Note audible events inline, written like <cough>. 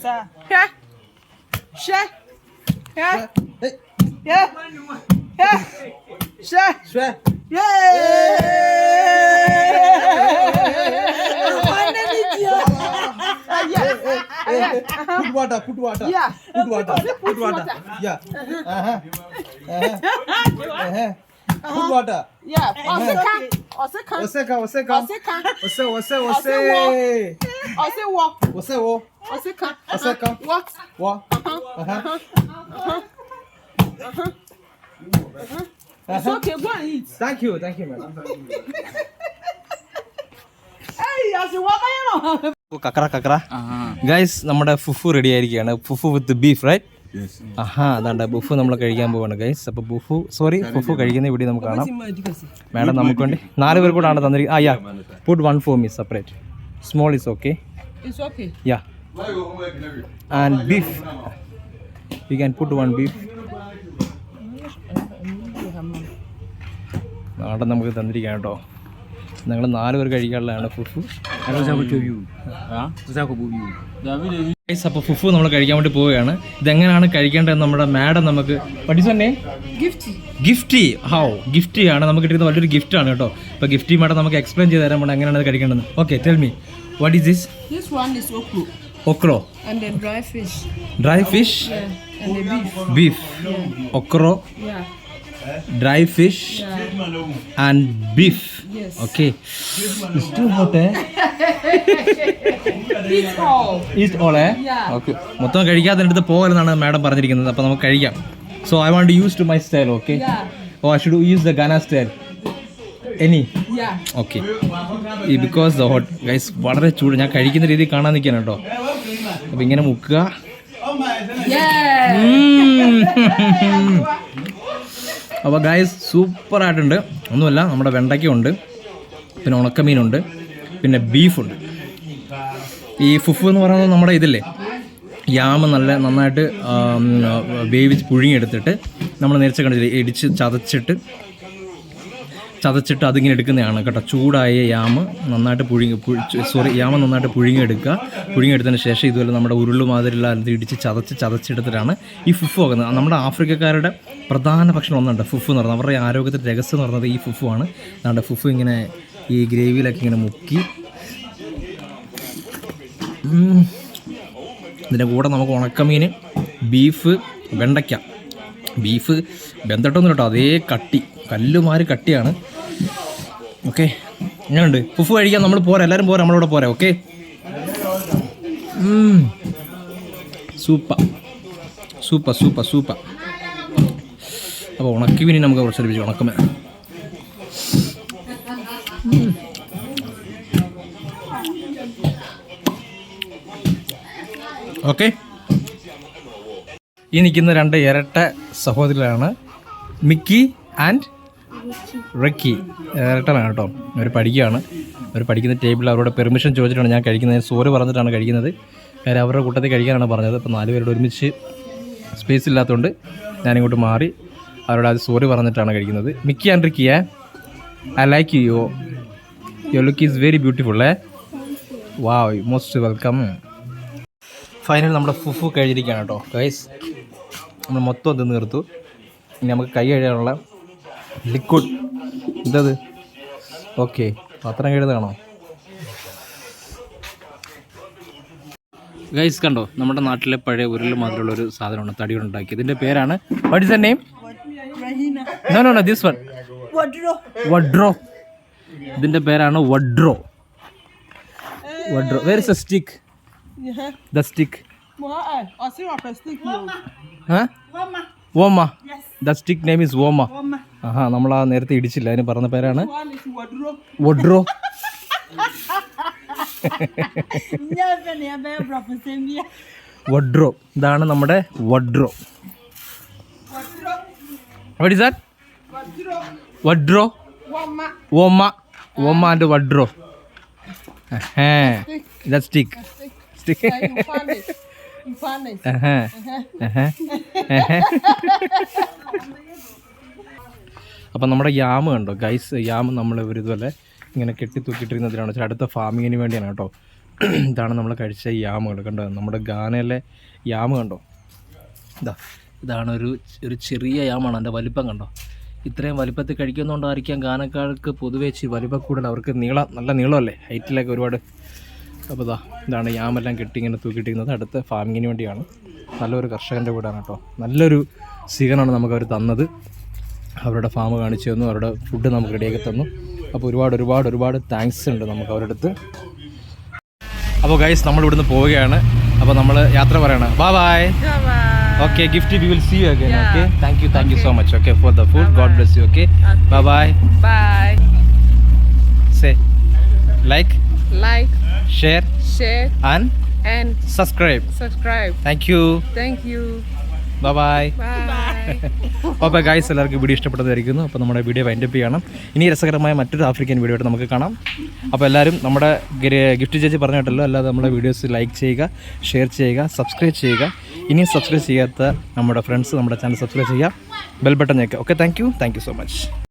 sa ha sha ya. ha ya ya sha sha ye Put water, put water. Yeah. Put water. Put water. Yeah. Uh-huh. Uh-huh. Uh-huh. Put water. Yeah. Pass the cup. Oseka. Oseka. Oseka, oseka. Oseka. Ose, ose, Ose ose. Osewo. Ose wo. Oseka. Oseka. What? Wa. Uh-huh. It's okay. Go and eat. Thank you, thank you, madam. Hey, as you walk around. Kakkara കക്കറ guys നമ്മുടെ fufu ready ആയിരിക്കുകയാണ് fufu with beef right ആഹാ അതാണ്ട് ബുഫു നമ്മൾ കഴിക്കാൻ പോവാണ് guys അപ്പോൾ ബുഫു സോറി ബുഫു കഴിക്കുന്ന ഇവിടെ നമുക്ക് കാണാം. മാഡം നമുക്ക് വേണ്ടി നാല് പേർ കൂടെ ആണ് തന്നിരിക്കുന്നത് ആ yeah put one for me separate small is okay It's okay. Yeah and beef you can put one beef നാടൻ നമുക്ക് തന്നിരിക്കാം കേട്ടോ. ഞങ്ങൾ നാല് പേർ കഴിക്കാനുള്ളതാണ് ഫുഫു. അപ്പോൾ ഫുഫു നമ്മൾ കഴിക്കാൻ വേണ്ടി പോവുകയാണ്. ഇതെങ്ങനെയാണ് കഴിക്കേണ്ടതെന്ന് നമ്മുടെ മാഡം നമുക്ക് പഠിച്ചന്നെ. ഗിഫ്റ്റി. ഹൗ ഗിഫ്റ്റി ആണ്. നമുക്ക് കിട്ടുന്ന വലിയൊരു ഗിഫ്റ്റ് ആണ് കേട്ടോ. അപ്പോൾ ഗിഫ്റ്റി മാഡം നമുക്ക് എക്സ്പ്ലെയിൻ ചെയ്ത് തരാൻ വേണ്ടി എങ്ങനെയാണ് അത് കഴിക്കേണ്ടത് okay tell me what is this This one is okro okro and then dry fish. Dry fish and the beef. Beef okro Yeah. Dry fish and beef Yes. Okay hot, <laughs> hot Eat all. Eat all Yeah. Okay മൊത്തം കഴിക്കാതെ അടുത്ത് പോകലെന്നാണ് madam പറഞ്ഞിരിക്കുന്നത്. അപ്പോൾ നമുക്ക് കഴിക്കാം. So I want use to my style okay. Oh I should use the Ghana style any. Okay ഈ because the hot guys വളരെ ചൂട്. ഞാൻ കഴിക്കുന്ന രീതി കാണാൻ നിൽക്കാൻ കേട്ടോ. അപ്പോൾ ഇങ്ങനെ മുക്കുക. <laughs> അപ്പോൾ ഗൈസ് സൂപ്പറായിട്ടുണ്ട്. ഒന്നുമല്ല നമ്മുടെ വെണ്ടയ്ക്കുണ്ട്. പിന്നെ ഉണക്കമീനുണ്ട്. പിന്നെ ബീഫുണ്ട്. ഈ ഫുഫു എന്ന് പറയുന്നത് നമ്മുടെ ഇതില്ലേ? യാമ നല്ല നന്നായിട്ട് വേവിച്ച് പുഴുങ്ങിയെടുത്തിട്ട് നമ്മൾ നേരത്തെ കണ്ടില്ലേ ഇടിച്ച് ചതച്ചിട്ട് ചതച്ചിട്ട് അതിങ്ങനെ എടുക്കുന്നതാണ് കേട്ടോ. ചൂടായ യാമ നന്നായിട്ട് പുഴുങ്ങി സോറി യാമ നന്നായിട്ട് പുഴുങ്ങിയെടുക്കുക. പുഴുങ്ങിയെടുത്തതിന് ശേഷം ഇതുപോലെ നമ്മുടെ ഉരുൾ മാതിരിയുള്ള ഇടിച്ച് ചതച്ച് ചതച്ചെടുത്തിട്ടാണ് ഈ ഫുഫ് ആക്കുന്നത് നമ്മുടെ ആഫ്രിക്കക്കാരുടെ പ്രധാന ഭക്ഷണം ഒന്നുണ്ട് ഫുഫ് എന്ന് പറയുന്നത് അവരുടെ ആരോഗ്യത്തിന്റെ രഹസ്യം എന്ന് പറഞ്ഞത് ഈ ഫുഫു ആണ് നമ്മുടെ ഫുഫ് ഇങ്ങനെ ഈ ഗ്രേവിയിലൊക്കെ ഇങ്ങനെ മുക്കി. ഇതിന്റെ കൂടെ നമുക്ക് ഉണക്കമീൻ ബീഫ് വെണ്ടയ്ക്ക. ബീഫ് വെന്തട്ടൊന്നും കേട്ടോ. അതേ കട്ടി. കല്ലുമാര് കട്ടിയാണ്. ഓക്കെ. എങ്ങനെയുണ്ട് പുഫ് കഴിക്കാൻ നമ്മൾ പോരാ. എല്ലാവരും പോരാ. നമ്മളിവിടെ പോരാ. ഓക്കെ. സൂപ്പ സൂപ്പ സൂപ്പ സൂപ്പ അപ്പോൾ ഉണക്കമീനി നമുക്ക് കുറച്ച് ലഭിച്ചു ഉണക്കമേ ഓക്കെ. ഈ നിൽക്കുന്ന രണ്ട് ഇരട്ട സഹോദരരാണ് മിക്കി ആൻഡ് റക്കി ഇരട്ടനാണ് കേട്ടോ. അവർ പഠിക്കുകയാണ്. അവർ പഠിക്കുന്ന ടേബിളിൽ അവരോട് പെർമിഷൻ ചോദിച്ചിട്ടാണ് ഞാൻ കഴിക്കുന്നത്. സോറി പറഞ്ഞിട്ടാണ് കഴിക്കുന്നത്. കാര്യം അവരുടെ കൂട്ടത്തിൽ കഴിക്കാനാണ് പറഞ്ഞത്. അപ്പോൾ നാല് പേരോട് ഒരുമിച്ച് സ്പേസ് ഇല്ലാത്തതുകൊണ്ട് ഞാനിങ്ങോട്ട് മാറി അവരോട് അത് സോറി പറഞ്ഞിട്ടാണ് കഴിക്കുന്നത്. Mickey and റിക്കിയെ I like you you look is very beautiful ഏ? വാ മോസ്റ്റ് വെൽക്കം ഫൈനൽ നമ്മുടെ ഫുഫു കഴിഞ്ഞിരിക്കുകയാണ് കേട്ടോ. ഗൈസ് നമ്മൾ മൊത്തം തിന്ന് നിർത്തു. ഇനി നമുക്ക് കൈ കഴുകാനുള്ള ലിക്വിഡ് എന്തത് ഓക്കെ. പത്രം കഴുതാണോ ഗൈസ് കണ്ടോ? നമ്മുടെ നാട്ടിലെ പഴയ ഉരുൾ മാതിരിയുള്ള ഒരു സാധനമാണ് തടി ഉണ്ടാക്കി ഇതിന്റെ പേരാണ് what is the name no no no this one വഡ്രോ ഇതിന്റെ പേരാണ് വഡ്രോ വഡ്രോ where is a stick the stick you. ഓമ ദ സ്റ്റിക് നെയിം ഇസ് ഓമ ആഹാ നമ്മൾ ആ നേരത്തെ ഇടിച്ചില്ല. അതിന് പറഞ്ഞ പേരാണ്. വഡ്രോ. വഡ്രോ ഇതാണ് നമ്മുടെ വഡ്രോ എവിടെ സാർ. വഡ്രോ ഓമ്മ ഓമ്മ ഓമ and വഡ്രോ the stick stick Yeah, you found it. <laughs> അപ്പം നമ്മുടെ യാമ് കണ്ടോ? ഗൈസ് യാമ് നമ്മൾ ഇതുപോലെ ഇങ്ങനെ കെട്ടി തൂക്കിയിട്ടിരുന്നതിനാണ് വെച്ചാൽ അടുത്ത ഫാമിങ്ങിന് വേണ്ടിയാണ് കേട്ടോ. ഇതാണ് നമ്മൾ കഴിച്ച യാമുകൾ. കണ്ടോ? നമ്മുടെ ഗാനയിലെ യാമ് കണ്ടോ? ഇതാ ഇതാണ് ഒരു ഒരു ചെറിയ യാമാണ്. എന്റെ വലിപ്പം കണ്ടോ? ഇത്രയും വലിപ്പത്തിൽ കഴിക്കുന്നതുകൊണ്ടായിരിക്കാം ഗാനക്കാർക്ക് പൊതുവേ ഇച്ചിരി വലിപ്പം കൂടുതൽ. അവർക്ക് നീളം നല്ല നീളമല്ലേ? ഹൈറ്റിലൊക്കെ ഒരുപാട്. അപ്പോൾ ഇതാ ഇതാണ് യാമെല്ലാം കെട്ടി ഇങ്ങനെ തൂക്കിയിട്ടിരിക്കുന്നത്. അടുത്ത ഫാമിങ്ങിന് വേണ്ടിയാണ്. നല്ലൊരു കർഷകന്റെ വീടാണ് കേട്ടോ. നല്ലൊരു നമുക്ക് അവർ തന്നത്. അവരുടെ ഫാം കാണിച്ചു തന്നു അവരുടെ ഫുഡ് നമുക്ക് റെഡിയാക്കി തന്നു. അപ്പോൾ ഒരുപാട് ഒരുപാട് ഒരുപാട് താങ്ക്സ് ഉണ്ട് നമുക്ക് അവരുടെ അടുത്ത്. അപ്പോൾ ഗൈസ് നമ്മൾ ഇവിടുന്ന് പോവുകയാണ്. അപ്പോൾ നമ്മൾ യാത്ര പറയണം. ബാ bye okay gift we will see you again okay thank you thank you so much okay for the food God bless you okay bye bye bye say like like share share and and subscribe subscribe thank you Thank you. Bye. അപ്പോൾ guys എല്ലാവർക്കും video ഇഷ്ടപ്പെട്ടതായിരിക്കുന്നു. അപ്പോൾ നമ്മുടെ video wind up ചെയ്യണം. ഇനി രസകരമായ മറ്റൊരു African video ആയിട്ട് നമുക്ക് കാണാം. അപ്പോൾ എല്ലാവരും നമ്മുടെ ഗിഫ്റ്റ് ചേച്ചി പറഞ്ഞിട്ടല്ലോ അല്ലാതെ നമ്മുടെ വീഡിയോസ് ലൈക്ക് ചെയ്യുക ഷെയർ ചെയ്യുക സബ്സ്ക്രൈബ് ചെയ്യുക. ഇനിയും സബ്സ്ക്രൈബ് ചെയ്യാത്ത നമ്മുടെ ഫ്രണ്ട്സ് നമ്മുടെ ചാനൽ സബ്സ്ക്രൈബ് ചെയ്യുക. Bell button ഞെക്കുക okay thank you thank you so much